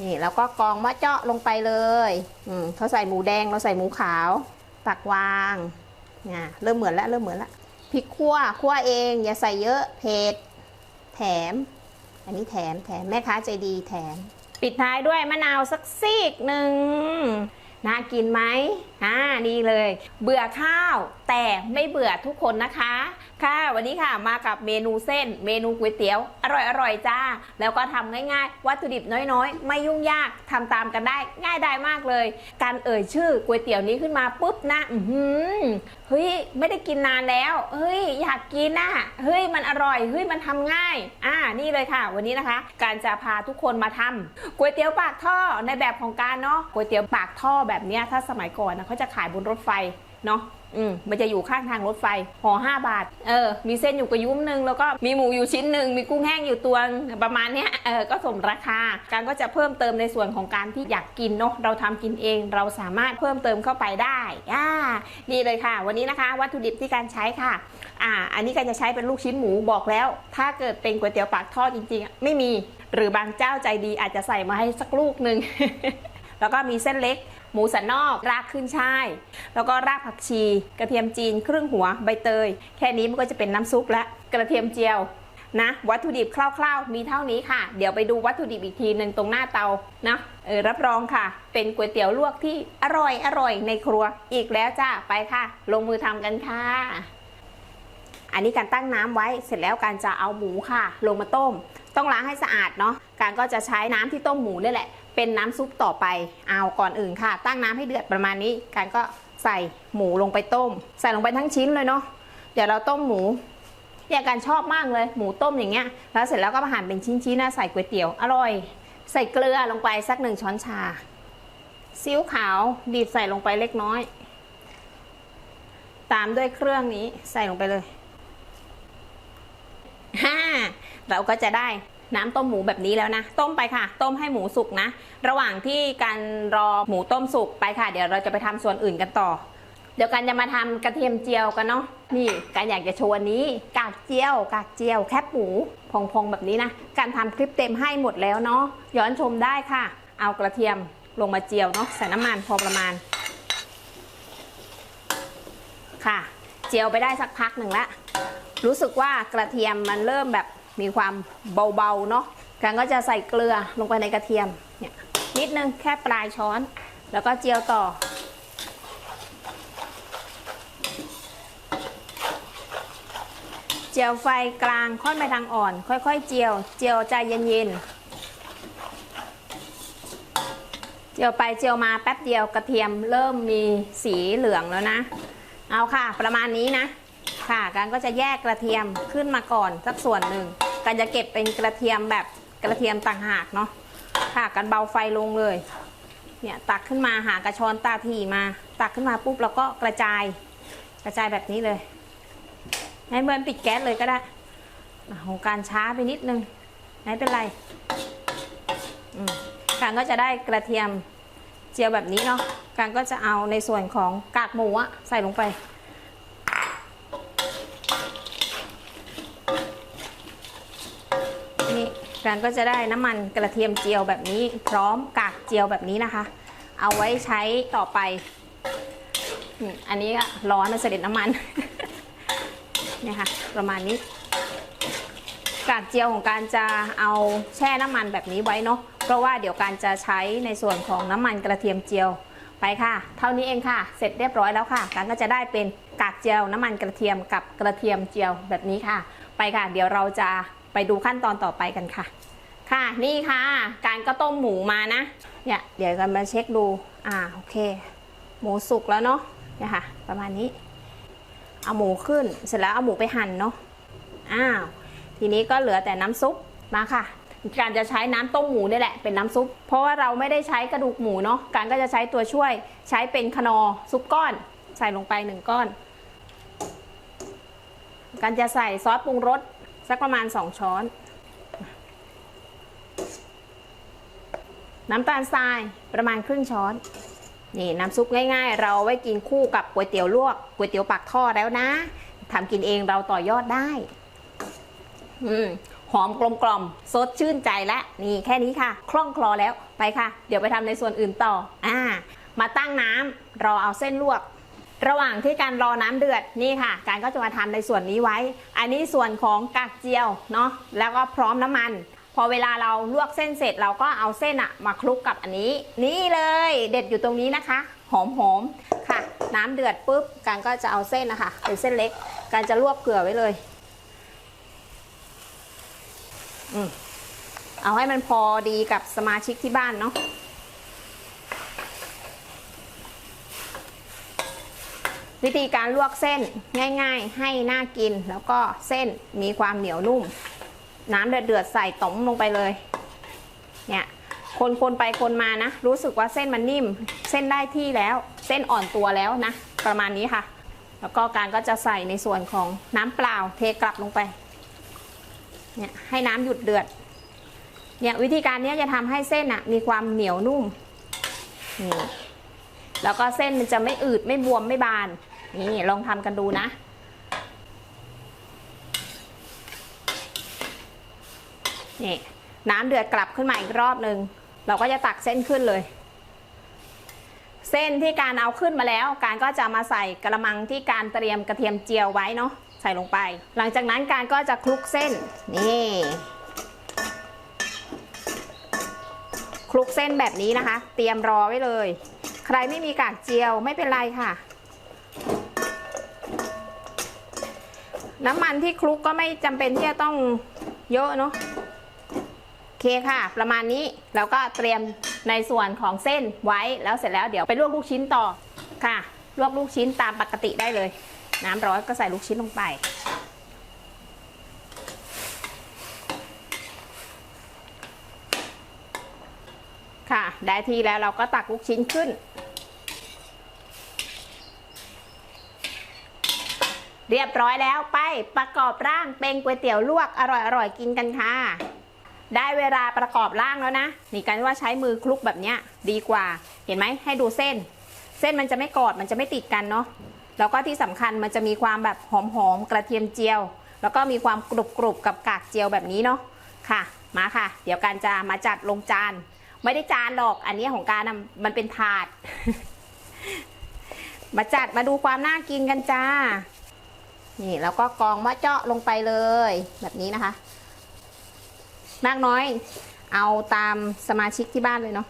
นี่แล้วก็กองมะเจาะลงไปเลยอืมเขาใส่หมูแดงเราใส่หมูขาว ตักวางเนี่ยเริ่มเหมือนแล้วเริ่มเหมือนแล้วพริกขั่วขั่วเองอย่าใส่เยอะเผ็ดแถม อันนี้แถมแถมแม่ค้าใจดีแถม ปิดท้ายด้วยมะนาวสักซีกหนึ่ง น่ากินไหมอ่านี่เลย เบื่อข้าวแต่ไม่เบื่อทุกคนนะคะ ค่ะวันนี้ค่ะมากับเมนูเส้น เมนูก๋วยเตี๋ยว อร่อยอร่อยจ้า แล้วก็ทำง่ายๆ วัตถุดิบน้อยๆ ไม่ยุ่งยากทำตามกันได้ง่ายได้มากเลย การเอ่ยชื่อก๋วยเตี๋ยวนี้ขึ้นมาปุ๊บนะอืเฮ้ยไม่ได้กินนานแล้วเฮ้ยอยากกินน่ะเฮ้ยมันอร่อยเฮ้ยมันทำง่าย อ่านี่เลยค่ะ วันนี้นะคะ การจะพาทุกคนมาทำก๋วยเตี๋ยวปากท่อในแบบของการเนาะก๋วยเตี๋ยวปากท่อแบบเนี้ยถ้าสมัยก่อนนะเขาจะขายบนรถไฟเนาะ อืมมันจะอยู่ข้างทางรถไฟห่อห้าบาท เออ มีเส้นอยู่กระยุ้มหนึ่งแล้วก็มีหมูอยู่ชิ้นหนึ่งมีกุ้งแห้งอยู่ตัวประมาณเนี้ยเออก็สมราคา การก็จะเพิ่มเติมในส่วนของการที่อยากกินเนาะเราทำกินเองเราสามารถเพิ่มเติมเข้าไปได้อ่านี่เลยค่ะ วันนี้นะคะวัตถุดิบที่การใช้ค่ะอ่าอันนี้การจะใช้เป็นลูกชิ้นหมูบอกแล้ว ถ้าเกิดเป็นก๋วยเตี๋ยวปากทอดจริงๆ ไม่มี หรือบางเจ้าใจดีอาจจะใส่มาให้สักลูกหนึ่ง แล้วก็มีเส้นเล็ก หมูสันนอก รากขึ้นช่าย แล้วก็รากผักชี กระเทียมจีน ครึ่งหัวใบเตย แค่นี้มันก็จะเป็นน้ำซุปและกระเทียมเจียวนะวัตถุดิบคร่าวๆ มีเท่านี้ค่ะ เดี๋ยวไปดูวัตถุดิบอีกทีหนึ่งตรงหน้าเตานะเออรับรองค่ะ เป็นก๋วยเตี๋ยวลวกที่อร่อยอร่อยในครัวอีกแล้วจ้าไปค่ะ ลงมือทำกันค่ะ อันนี้การตั้งน้ำไว้เสร็จแล้วการจะเอาหมูค่ะ ลงมาต้ม ต้องล้างให้สะอาดเนาะการก็จะใช้น้ำที่ต้มหมูนี่แหละ เป็นน้ำซุปต่อไปเอาก่อนอื่นค่ะ ตั้งน้ำให้เดือดประมาณนี้ การก็ใส่หมูลงไปต้ม ใส่ลงไปทั้งชิ้นเลยเนาะเดี๋ยวเราต้มหมูเนี่การชอบมากเลยหมูต้มอย่างเงี้ย แล้วเสร็จแล้วก็มาหั่นเป็นชิ้นๆนะใส่ก๋วยเตี๋ยวอร่อย ใส่เกลือลงไปสักหนึ่งช้อนชาซีอิ๊วขาวบีบใส่ลงไปเล็กน้อย ตามด้วยเครื่องนี้ใส่ลงไปเลยฮ่าเราก็จะได้ น้ำต้มหมูแบบนี้แล้วนะ ต้มไปค่ะ ต้มให้หมูสุกนะ ระหว่างที่การรอหมูต้มสุกไปค่ะ เดี๋ยวเราจะไปทำส่วนอื่นกันต่อ เดี๋ยวกันจะมาทำกระเทียมเจียวกันเนาะนี่การอยากจะโชว์อันนี้ กากเจียว กากเจียว แคบหมูพองๆแบบนี้นะการทำคลิปเต็มให้หมดแล้วเนาะย้อนชมได้ค่ะ เอากระเทียมลงมาเจียวเนาะใส่น้ำมันพอประมาณ ค่ะ เจียวไปได้สักพักหนึ่งละรู้สึกว่ากระเทียมมันเริ่มแบบ มีความเบาๆเนาะกันก็จะใส่เกลือลงไปในกระเทียมเนี่ยนิดนึงแค่ปลายช้อน แล้วก็เจียวต่อ เจียวไฟกลางค่อยไปทางอ่อน ค่อยๆ เจียว เจียวใจเย็นๆ เจียวไปเจียวมาแป๊บเดียวกระเทียมเริ่มมีสีเหลืองแล้วนะ เอาค่ะ ประมาณนี้นะ ค่ะการก็จะแยกกระเทียมขึ้นมาก่อนสักส่วนหนึ่ง การจะเก็บเป็นกระเทียมแบบกระเทียมต่างหากเนาะค่ะการเบาไฟลงเลย เนี่ยตักขึ้นมาหากระชอนตาถี่มา ตักขึ้นมาปุ๊บแล้วก็กระจาย กระจายแบบนี้เลยให้เหมือนปิดแก๊สเลยก็ได้อะของการช้าไปนิดนึงไม่เป็นไรการก็จะได้กระเทียมเจียวแบบนี้เนาะการก็จะเอาในส่วนของกากหมูอะใส่ลงไป นี่การก็จะได้น้ำมันกระเทียมเจียวแบบนี้ พร้อมกากเจียวแบบนี้นะคะ เอาไว้ใช้ต่อไป อันนี้ก็ร้อนมันเสด็จน้ำมันเนี่ยค่ะประมาณนี้กากเจียวของการจะเอาแช่น้ำมันแบบนี้ไว้เนาะเพราะว่าเดี๋ยวการจะใช้ในส่วนของน้ำมันกระเทียมเจียวไปค่ะ เท่านี้เองค่ะ เสร็จเรียบร้อยแล้วค่ะการก็จะได้เป็นกากเจียวน้ำมันกระเทียมกับกระเทียมเจียวแบบนี้ค่ะ ไปค่ะ เดี๋ยวเราจะ ไปดูขั้นตอนต่อไปกันค่ะ ค่ะนี่ค่ะ การก็ต้มหมูมานะเนี่ยเดี๋ยวกันมาเช็คดูอ่าโอเค หมูสุกแล้วเนาะเนี่ยค่ะ ประมาณนี้ เอาหมูขึ้นเสร็จแล้วเอาหมูไปหั่นเนาะอ้าวทีนี้ก็เหลือแต่น้ำซุปมาค่ะการจะใช้น้ำต้มหมูนี่แหละเป็นน้ำซุป เพราะว่าเราไม่ได้ใช้กระดูกหมูเนาะการก็จะใช้ตัวช่วยใช้เป็นคนอซุปก้อน ใส่ลงไปหนึ่งก้อน การจะใส่ซอสปรุงรส สักประมาณ 2 ช้อน น้ำตาลทรายประมาณครึ่งช้อน นี่น้ำซุปง่ายๆ เราไว้กินคู่กับก๋วยเตี๋ยวลวกก๋วยเตี๋ยวปากท่อแล้วนะทำกินเองเราต่อยอดได้ อืมหอมกลมกล่อมสดชื่นใจและนี่แค่นี้ค่ะ คล่องคลอแล้วไปค่ะ เดี๋ยวไปทำในส่วนอื่นต่อ อ่า มาตั้งน้ำรอเอาเส้นลวก ระหว่างที่การรอน้ำเดือดนี่ค่ะ การก็จะมาทำในส่วนนี้ไว้ อันนี้ส่วนของกากเจียวเนาะแล้วก็พร้อมน้ำมัน พอเวลาเราลวกเส้นเสร็จเราก็เอาเส้นอะมาคลุกกับอันนี้ นี่เลยเด็ดอยู่ตรงนี้นะคะ หอมหอมๆค่ะ น้ำเดือดปุ๊บการก็จะเอาเส้นนะคะเป็นเส้นเล็ก การจะลวกเกลือไว้เลยอืมเอาให้มันพอดีกับสมาชิกที่บ้านเนาะ วิธีการลวกเส้นง่ายๆ ให้น่ากิน แล้วก็เส้นมีความเหนียวนุ่ม น้ำเดือดๆใส่ต้มลงไปเลย เนี่ยคนๆไปคนมานะ รู้สึกว่าเส้นมันนิ่ม เส้นได้ที่แล้ว เส้นอ่อนตัวแล้วนะ ประมาณนี้ค่ะ แล้วก็การก็จะใส่ในส่วนของน้ำเปล่าเทกลับลงไป เนี่ยให้น้ำหยุดเดือด เนี่ยวิธีการนี้จะทำให้เส้นอะมีความเหนียวนุ่มนี่ แล้วก็เส้นมันจะไม่อืดไม่บวมไม่บาน นี่ลองทำกันดูนะนี่น้ำเดือดกลับขึ้นมาอีกรอบหนึ่งเราก็จะตักเส้นขึ้นเลย เส้นที่การเอาขึ้นมาแล้ว การก็จะมาใส่กระมังที่การเตรียมกระเทียมเจียวไว้เนาะใส่ลงไป หลังจากนั้นการก็จะคลุกเส้นนี่คลุกเส้นแบบนี้นะคะ เตรียมรอไว้เลย ใครไม่มีกากเจียวไม่เป็นไรค่ะ น้ำมันที่คลุกก็ไม่จำเป็นที่จะต้องเยอะเนาะโอเคค่ะ ประมาณนี้แล้วก็เตรียมในส่วนของเส้นไว้แล้วเสร็จแล้วเดี๋ยวไปลวกลูกชิ้นต่อค่ะ ลวกลูกชิ้นตามปกติได้เลย น้ำร้อนก็ใส่ลูกชิ้นลงไป ค่ะ ได้ที่แล้วเราก็ตักลูกชิ้นขึ้น เรียบร้อยแล้วไปประกอบร่างเป็นก๋วยเตี๋ยวลวกอร่อยๆกินกันค่ะ ได้เวลาประกอบร่างแล้วนะนี่กันว่าใช้มือคลุกแบบนี้ดีกว่าเห็นไหมให้ดูเส้น เส้นมันจะไม่กอดมันจะไม่ติดกันเนาะแล้วก็ที่สำคัญมันจะมีความแบบหอมๆกระเทียมเจียว แล้วก็มีความกรุบๆกับกากเจียวแบบนี้เนาะค่ะ มาค่ะ เดี๋ยวการจะมาจัดลงจาน ไม่ได้จานหรอกอันนี้ของการนะมันเป็นถาด มาจัดมาดูความน่ากินกันจ้า นี่แล้วก็กองมะเจาะลงไปเลย แบบนี้นะคะ มากน้อย เอาตามสมาชิกที่บ้านเลยเนาะ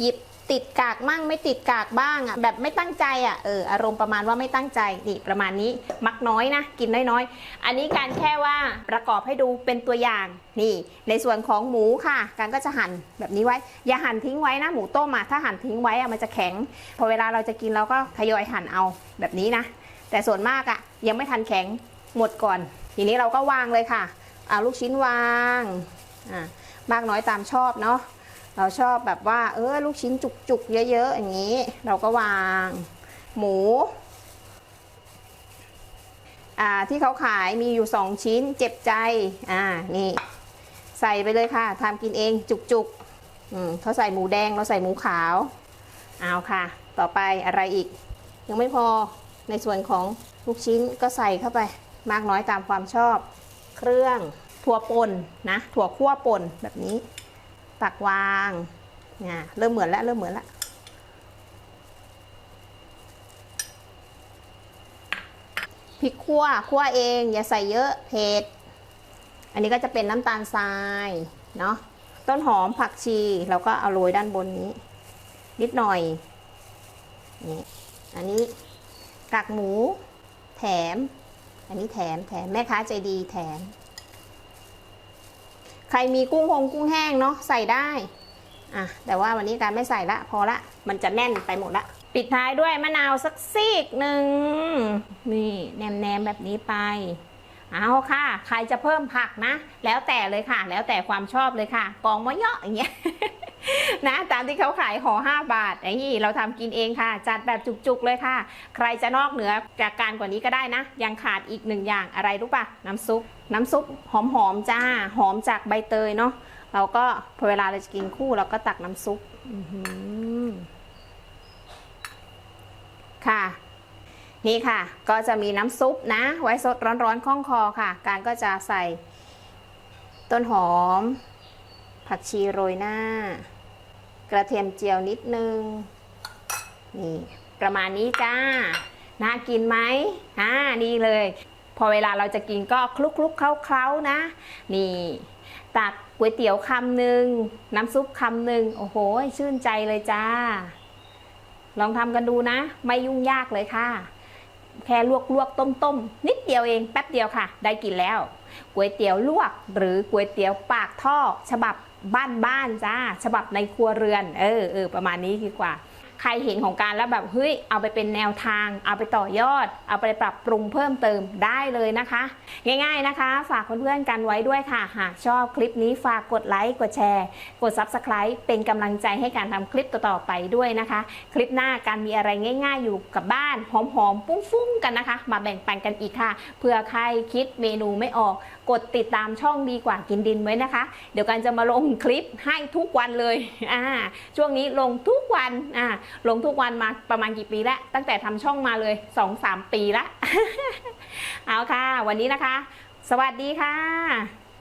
หยิบ ติดกากมั่งไม่ติดกากบ้างอะแบบไม่ตั้งใจอะเอออารมณ์ประมาณว่าไม่ตั้งใจนี่ประมาณนี้มักน้อยนะกินน้อยๆอันนี้การแค่ว่าประกอบให้ดูเป็นตัวอย่างนี่ ในส่วนของหมูค่ะ การก็จะหั่นแบบนี้ไว้ อย่าหั่นทิ้งไว้นะหมูต้มอะถ้าหั่นทิ้งไว้อะมันจะแข็ง พอเวลาเราจะกินเราก็ทยอยหั่นเอาแบบนี้นะ แต่ส่วนมากอะยังไม่ทันแข็งหมดก่อน ทีนี้เราก็วางเลยค่ะ เอาลูกชิ้นวางอ่ามากน้อยตามชอบเนาะ เราชอบแบบว่า เออลูกชิ้นจุกๆ เยอะๆอย่างนี้ เราก็วาง หมูอ่าที่เขาขายมีอยู่สองชิ้นเจ็บใจอ่านี่ ใส่ไปเลยค่ะทำกินเองจุกๆอืมเขาใส่หมูแดงเราใส่หมูขาวเอาค่ะ ต่อไปอะไรอีก ยังไม่พอในส่วนของลูกชิ้นก็ใส่เข้าไปมากน้อยตามความชอบ เครื่องถั่วป่นนะถั่วคั่วป่นแบบนี้ ตักวางเนี่ยเริ่มเหมือนแล้วเริ่มเหมือนแล้วพริกคั่วคั่วเอง อย่าใส่เยอะเผ็ดอันนี้ก็จะเป็นน้ำตาลทรายเนาะต้นหอมผักชีเราก็เอาโรยด้านบนนี้ นิดหน่อยนี่อันนี้กากหมู แถม อันนี้แถมแถมแม่ค้าใจดีแถม รมีกุ้งหงกุ้งแห้งเนาะใส่ได้อะแต่ว่าวันนี้การไม่ใส่ละพอละ มันจะแน่นไปหมดละ ปิดท้ายด้วยมะนาวสักซีกหนึ่งนี่แนมๆแบบนี้ไปเอาค่ะ ใครจะเพิ่มผักนะ แล้วแต่เลยค่ะ แล้วแต่ความชอบเลยค่ะ กองมะเยาะอย่างเงี้ย นะตามที่เขาขายห่อ5 บาทไอ้นี่เราทำกินเองค่ะ จัดแบบจุกๆเลยค่ะ ใครจะนอกเหนือจากการกว่านี้ก็ได้นะ ยังขาดอีกหนึ่งอย่างอะไรรู้ปะน้ำซุป น้ำซุปหอมๆจ้า หอมจากใบเตยเนาะเราก็พอเวลาเราจะกินคู่เราก็ตักน้ำซุปค่ะนี่ค่ะ ก็จะมีน้ำซุปนะ ไว้สดร้อนๆคล่องคอค่ะ การก็จะใส่ต้นหอม ผักชีโรยหน้า ระเทียมเจียวนิดนึง นี่ประมาณนี้จ้า น่ากินไหมอ่านี่เลย พอเวลาเราจะกินก็คลุกคลุกเคล้าๆนะ นี่ ตักก๋วยเตี๋ยวคำหนึ่งน้ำซุปคำหนึ่งโอ้โห ชื่นใจเลยจ้า ลองทำกันดูนะ ไม่ยุ่งยากเลยค่ะ แค่ลวกลวกต้มต้มนิดเดียวเองแป๊บเดียวค่ะ ได้กินแล้วก๋วยเตี๋ยวลวกหรือก๋วยเตี๋ยวปากท่อฉบับ บ้านๆจ้าฉบับในครัวเรือน เออเออประมาณนี้ดีกว่า ใครเห็นของการแล้วแบบเฮ้ยเอาไปเป็นแนวทาง เอาไปต่อยอด เอาไปปรับปรุงเพิ่มเติมได้เลยนะคะ ง่ายๆนะคะ ฝากเพื่อนๆกันไว้ด้วยค่ะ หากชอบคลิปนี้ฝากกดไลค์กดแชร์ กด Subscribe เป็นกำลังใจให้การทำคลิปต่อๆไปด้วยนะคะ คลิปหน้าการมีอะไรง่าย ๆ อยู่กับบ้านหอมๆปุ้งๆกันนะคะ มาแบ่งปันกันอีกค่ะเผื่อใครคิดเมนูไม่ออกกดติดตามช่องดีกว่ากินดินไว้นะคะ เดี๋ยวกันจะมาลงคลิปให้ทุกวันเลยอ่าช่วงนี้ลงทุกวันอ่าลงทุกวันมาประมาณกี่ปีแล้ว ตั้งแต่ทำช่องมาเลย 2-3 ปีละเอาค่ะ วันนี้นะคะ สวัสดีค่ะ